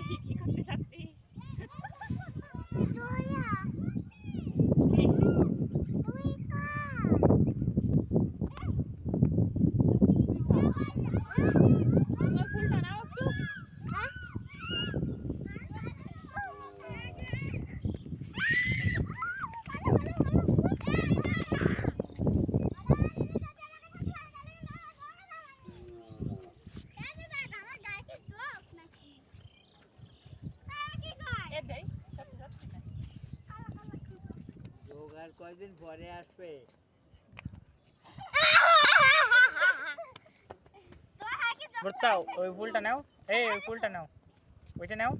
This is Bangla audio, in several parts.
কি আর কয়দিন পরে আসবে? ভর্তাও ওই ফুলটা নাও। এই ওই ফুলটা নাও। ওইটা নাও।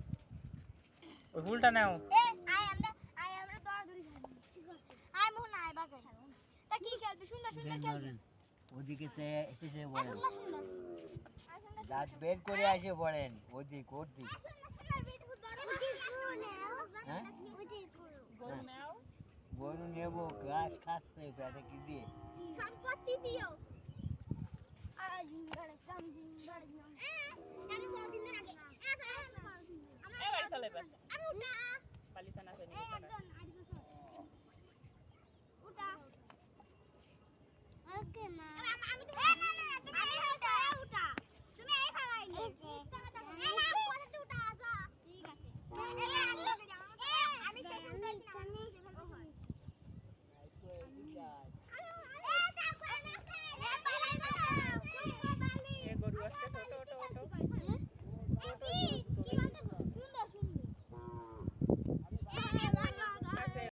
ওই ফুলটা নাও। ওদিকে এসে বলেন দাঁত বের করে আসে পড়েন ওদিক ওদিক। হ্যাঁ? গরু নেব ঘাস খাচ্ছে পেটে কি দিয়ে সম্পত্তি দিও আমি